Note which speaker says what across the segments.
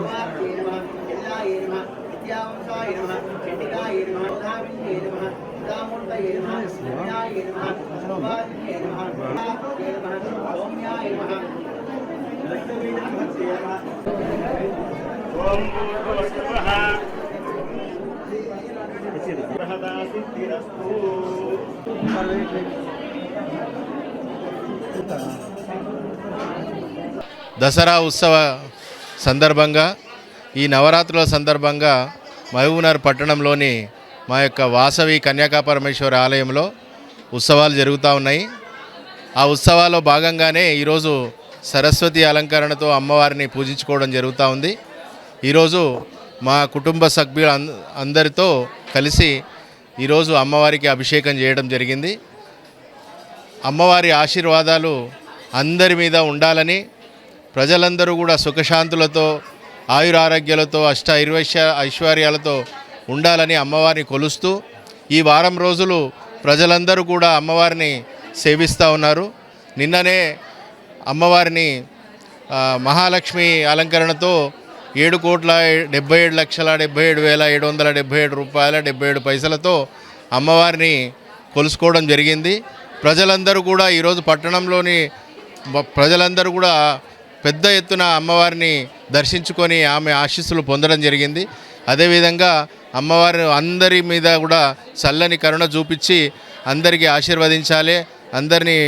Speaker 1: ఓమాత్యే నమః ఎల్లాయే నమః విద్యావంశాయ నమః చండికాయ నమః ఉదావిన్యే నమః ఉదామూర్తయే నమః సమ్యాయ నమః సౌభాగ్యే నమః వినాయకాయ నమః సౌమ్యాయ నమః
Speaker 2: ఓం భూర్భువస్సువః బృహదా సిద్ధిరస్తు
Speaker 3: దసరా ఉత్సవ సందర్భంగా ఈ నవరాత్రుల సందర్భంగా మహబూబ్నగర్ పట్టణంలోని మా యొక్క వాసవి కన్యాకాపరమేశ్వర ఆలయంలో ఉత్సవాలు జరుగుతూ ఉన్నాయి. ఆ ఉత్సవాల్లో భాగంగానే ఈరోజు సరస్వతి అలంకరణతో అమ్మవారిని పూజించుకోవడం జరుగుతూ ఉంది. ఈరోజు మా కుటుంబ సభ్యులు అందరితో కలిసి ఈరోజు అమ్మవారికి అభిషేకం చేయడం జరిగింది. అమ్మవారి ఆశీర్వాదాలు అందరి మీద ఉండాలని ప్రజలందరూ కూడా సుఖశాంతులతో ఆయురారోగ్యాలతో అష్ట ఐర్వైశ్య ఐశ్వర్యాలతో ఉండాలని అమ్మవారిని కొలుస్తూ ఈ వారం రోజులు ప్రజలందరూ కూడా అమ్మవారిని సేవిస్తూ ఉన్నారు. నిన్ననే అమ్మవారిని మహాలక్ష్మి అలంకరణతో ఏడు కోట్ల డెబ్బై ఏడు లక్షల డెబ్బై ఏడు వేల ఏడు వందల డెబ్బై ఏడు రూపాయల డెబ్బై ఏడు పైసలతో అమ్మవారిని కొలుసుకోవడం జరిగింది. ప్రజలందరూ కూడా ఈరోజు పట్టణంలోని ప్రజలందరూ కూడా పెద్ద ఎత్తున అమ్మవారిని దర్శించుకొని ఆమె ఆశీస్సులు పొందడం జరిగింది. అదేవిధంగా అమ్మవారు అందరి మీద కూడా చల్లని కరుణ చూపించి అందరికీ ఆశీర్వదించాలి. అందరినీ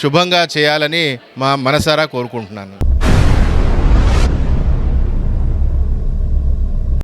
Speaker 3: శుభంగా చేయాలని మా మనసారా కోరుకుంటున్నాను.